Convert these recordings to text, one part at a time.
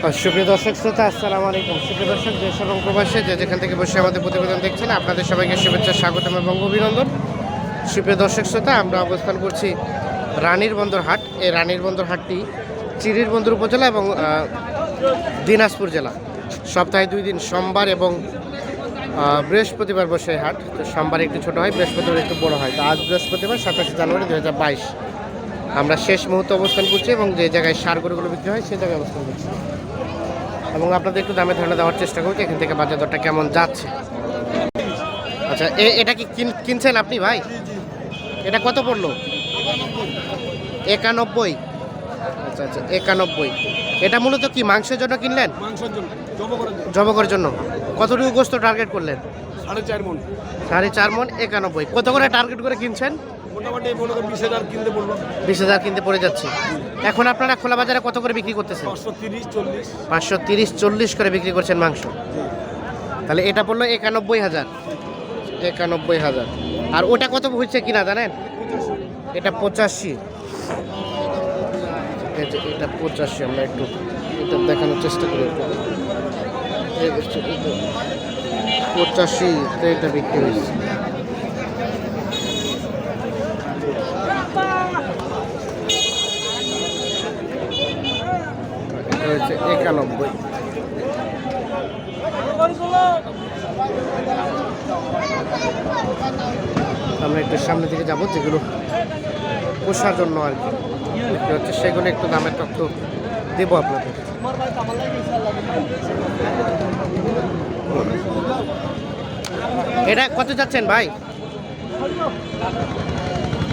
সুপ্রিয় দর্শক শ্রোতা, আসসালামু আলাইকুম। সুপ্রিয় দর্শক, দেশ এবং প্রবাসে যে যেখান থেকে বসে আমাদের প্রতিবেদন দেখছেন, আপনাদের সবাইকে শুভেচ্ছা, স্বাগতম এবং অভিনন্দন। সুপ্রিয় দর্শক শ্রোতা, আমরা অবস্থান করছি রানীর বন্দর হাট। এই রানীর বন্দর হাটটি চিরির বন্দর উপজেলা এবং দিনাজপুর জেলা। সপ্তাহে দুই দিন, সোমবার এবং বৃহস্পতিবার বসে হাট। তো সোমবার একটু ছোট হয়, বৃহস্পতিবার একটু বড় হয়। তো আজ বৃহস্পতিবার, সাতাশে জানুয়ারি দু হাজার বাইশ। আমরা শেষ মুহূর্তে অবস্থান করছি এবং যে জায়গায় সার গরুগুলো বিক্রি হয় সেই জায়গায় অবস্থান করছি। এবং আপনাদের একটু দামে ধারণা দেওয়ার চেষ্টা করছি এখান থেকে বাজার দরটা কেমন যাচ্ছে। আচ্ছা এ- এটা কি কিন- কিনছেন আপনি ভাই? এটা কত পড়ল? একানব্বই। আচ্ছা আচ্ছা একানব্বই। এটা মূলত কি মাংসের জন্য কিনলেন? জব করার জন্য। কতটুকু গোস্ত টার্গেট করলেন? সাড়ে চার মন। সাড়ে চার মন একানব্বই। কত করে টার্গেট করে কিনছেন? মোটামুটি মনে করেন বিশ হাজার কিনতে বলব বিশ হাজার কিনতে পড়ে যাচ্ছে। এখন আপনারা খোলা বাজারে কত করে বিক্রি করতেছেন? পাঁচশো তিরিশ চল্লিশ। পাঁচশো তিরিশ চল্লিশ করে বিক্রি করছেন মাংস। তাহলে এটা পড়ল একানব্বই হাজার। একানব্বই হাজার। আর ওটা কত হচ্ছে কিনা জানেন? এটা পঁচাশি। এটা পঁচাশি আমরা একটু এটা দেখানোর চেষ্টা করি। পঁচাশি তো এটা বিক্রি হয়েছে এটা হচ্ছে একানব্বই। আমরা একটু সামনের দিকে যাব, যেগুলো পোষার জন্য আর কি। হচ্ছে সেগুলো একটু দামের তথ্য দেবো আপনাদের। এটা কত যাচ্ছেন ভাই?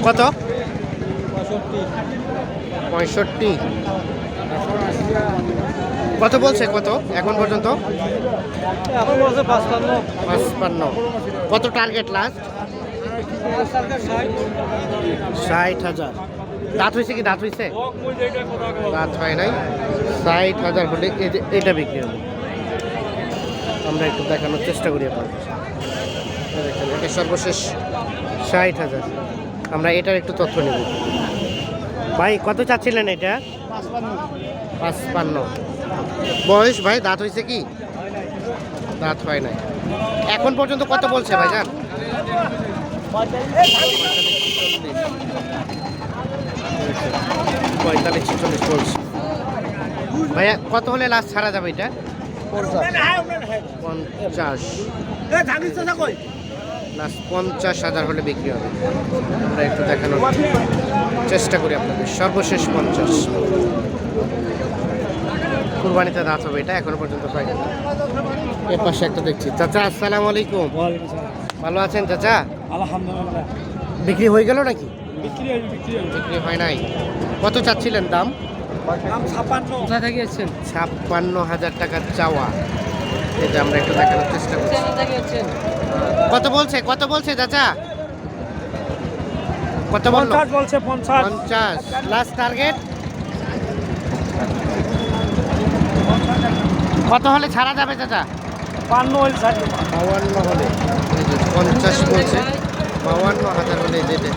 কত? পঁয়ষট্টি। কত বলছে? কত? এখন পর্যন্ত? পাঁচপান্ন। কত টার্গেট লাস্ট ষাট হাজার। দাঁত হয়েছে কি? দাঁত হয়েছে? দাঁত হয় নাই। ষাট হাজার হলে এটা বিক্রি হবে। আমরা একটু দেখানোর চেষ্টা করি আপনাদের। এই এটা সর্বশেষ ষাট হাজার। আমরা এটার একটু তথ্য নেব। ভাই কত চাচ্ছিলেন এটা? পাঁচ পাঁচপান্ন। বয়স ভাই, দাঁত হয়েছে কি? দাঁত হয় নাই। এখন পর্যন্ত কত বলছে ভাইজান পঁয়তাল্লিশ ছিচল্লিশ বলছে। ভাইয়া, কত হলে লাস্ট ছাড়া যাবে এটা? পঞ্চাশ। লাস্ট পঞ্চাশ হাজার হলে বিক্রি হবে। আমরা একটু দেখানোর চেষ্টা করি আপনাদের। সর্বশেষ পঞ্চাশ। কুরবানিতে দাঁত হবে এটা এখনও পর্যন্ত পাইনি এ পাশে একটা দেখছি। চাচা আসসালামু আলাইকুম। ভালো আছেন চাচা? আলহামদুলিল্লাহ। বিক্রি হয়ে গেল নাকি? বিক্রি হয়নি বিক্রি বিক্রি হয় নাই। কত চাচ্ছিলেন দাম? কোথা থেকে এসছেন? ছাপ্পান্ন হাজার টাকার চাওয়া। এটা আমরা একটু দেখানোর চেষ্টা করছি। কত বলছে কত বলছে চাচা? কত বলছে পঞ্চাশ। পঞ্চাশ। লাস্ট টার্গেট কত হলে ছাড়া যাবে চাচা? পান্ন হইল ষাট বাউান্ন হলে। পঞ্চাশ বলছে বাউান্ন হাজার হলে যেতে।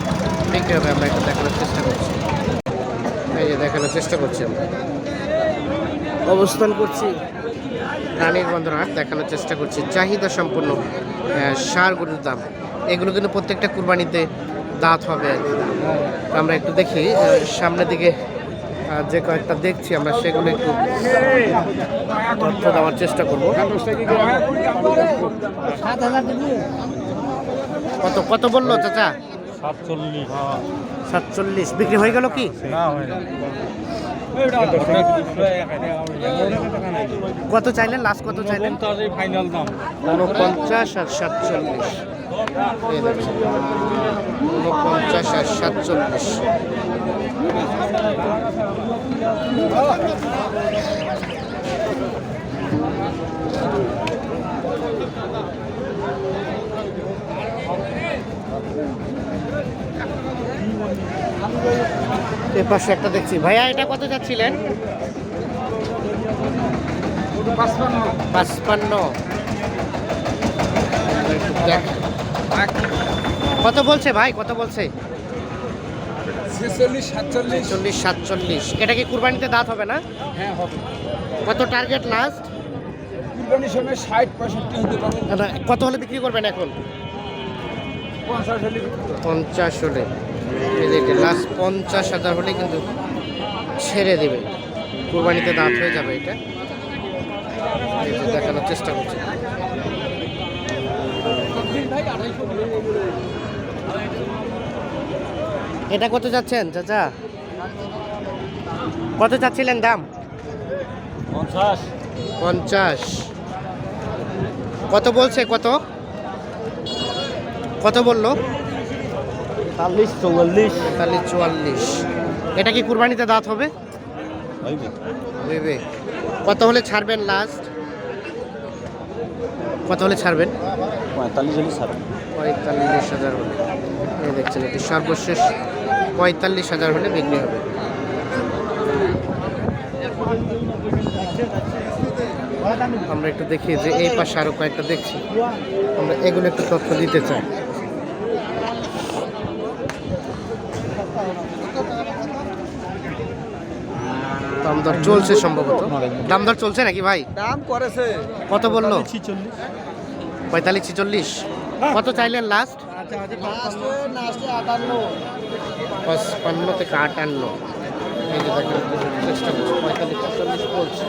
বিক্রি হবে আমরা একটু দেখানোর চেষ্টা করছি। এই যে দেখানোর চেষ্টা করছি আমরা। অবস্থান করছি। রানীর বন্দরহাট দেখানোর চেষ্টা করছি। চাহিদা সম্পূর্ণ সার গরুর দাম। এগুলো কিন্তু প্রত্যেকটা কুরবানিতে দাঁত হবে আর কি। আমরা একটু দেখি সামনের দিকে যে কয়েকটা দেখছি, আমরা সেগুলো একটু তথ্য দেওয়ার চেষ্টা করব। কত কত বলল চাচা? সাতচল্লিশ। সাতচল্লিশ বিক্রি হয়ে গেল কি? কত চাইলেন? লাস্ট কত চাইলেন? পঞ্চাশ আর সাতচল্লিশ। উনপঞ্চাশ আর সাতচল্লিশ। এ পাশে একটা দেখছি। ভাইয়া এটা কত যাচ্ছিলেন? পাঁচপান্ন। একটু দেখ। কত বলছে ভাই? কত বলছে? চল্লিশ সাতচল্লিশ। এটা কি কুরবানিতে দাঁত হবে না? হ্যাঁ হবে। কত টার্গেট লাস্ট কুরবানির সময় ষাট পঁয়ষট্টি হতে পারে। কত হলে বিক্রি করবেন এখন? পঞ্চাশ হলে পঞ্চাশ হলে। লাস্ট পঞ্চাশ হাজার হলে কিন্তু ছেড়ে দেবে। কুরবানিতে দাঁত হয়ে যাবে এটা। দেখানোর চেষ্টা করছি। এটা কত যাচ্ছেন চাচা? কত চাচ্ছিলেন দাম? পঞ্চাশ। পঞ্চাশ। কত বলছে কত? কত বলল? চল্লিশ চৌয়াল্লিশ। তাহলে চুয়াল্লিশ। এটা কি কুরবানিতে দাঁত হবে? কত হলে ছাড়বেন লাস্ট কত হলে ছাড়বেন? পঁয়তাল্লিশ হলে ছাড়বেন। পঁয়তাল্লিশ হাজার হলে। এই দেখছেন এটি সর্বশেষ পঁয়তাল্লিশ হাজার হলে বিক্রি হবে। আমরা একটু দেখি যে এই পাশে আরও কয়েকটা দেখছি। আমরা এগুলো একটু তথ্য দিতে চাই। দামদর চলছে সম্ভবত। দামদর চলছে নাকি ভাই? দাম করেছে। কত বলল? পঁয়তাল্লিশ ছিচল্লিশ। কত চাইলেন লাস্ট পঁচপান্ন থেকে আটান্ন। চেষ্টা করছি পঁয়তাল্লিশ ছিচল্লিশ বলছে।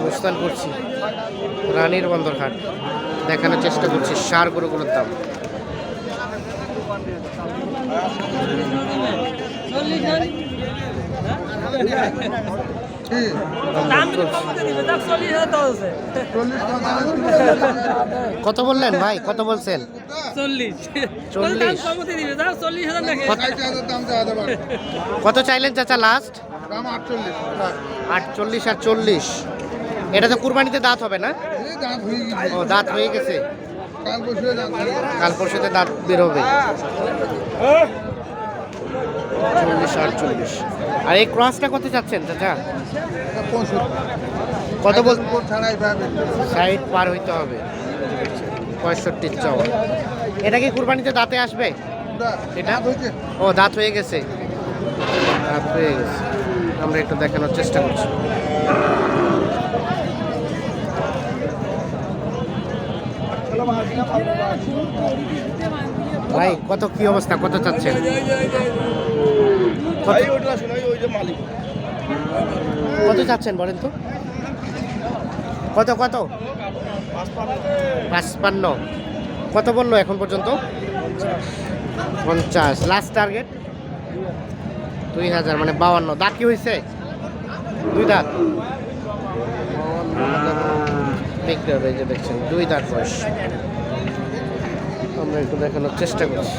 অবস্থান করছি। রানীর বন্দর ঘাট দেখানোর চেষ্টা করছি সার গরুগুলোর দাম। কত বললেন ভাই? কত বলছেন? কত- কত চাইলেন চাচা লাস্ট আটচল্লিশ। আর চল্লিশ। এটা তো কুরবানিতে দাঁত হবে না? ও দাঁত হয়ে গেছে। কাল পরশুতে দাঁত বেরোবে। চল্লিশ আটচল্লিশ আর এই ক্রসটা কত চাচ্ছেন, চাচা? কত বল সাইড পার হইতে হবে। পঁয়ষট্টি চাওয়া এটা কি কুরবানিতে দাঁতে আসবে? এটা? ও, দাঁত হয়ে গেছে। দাঁত হয়ে গেছে। আমরা একটু দেখানোর চেষ্টা করছি। ভাই কত কি অবস্থা? কত চাচ্ছেন? কত- চাচ্ছেন বলেন তো? কত কত? পাঁচপান্ন। কত বলল এখন পর্যন্ত? পঞ্চাশ। লাস্ট টার্গেট দুই হাজার মানে বাউান্ন। দাঁত কি হয়েছে দুই দাঁত বিক্রি হবে এই যে দেখছেন দুই দাঁত বয়স। আমরা একটু দেখানোর চেষ্টা করছি।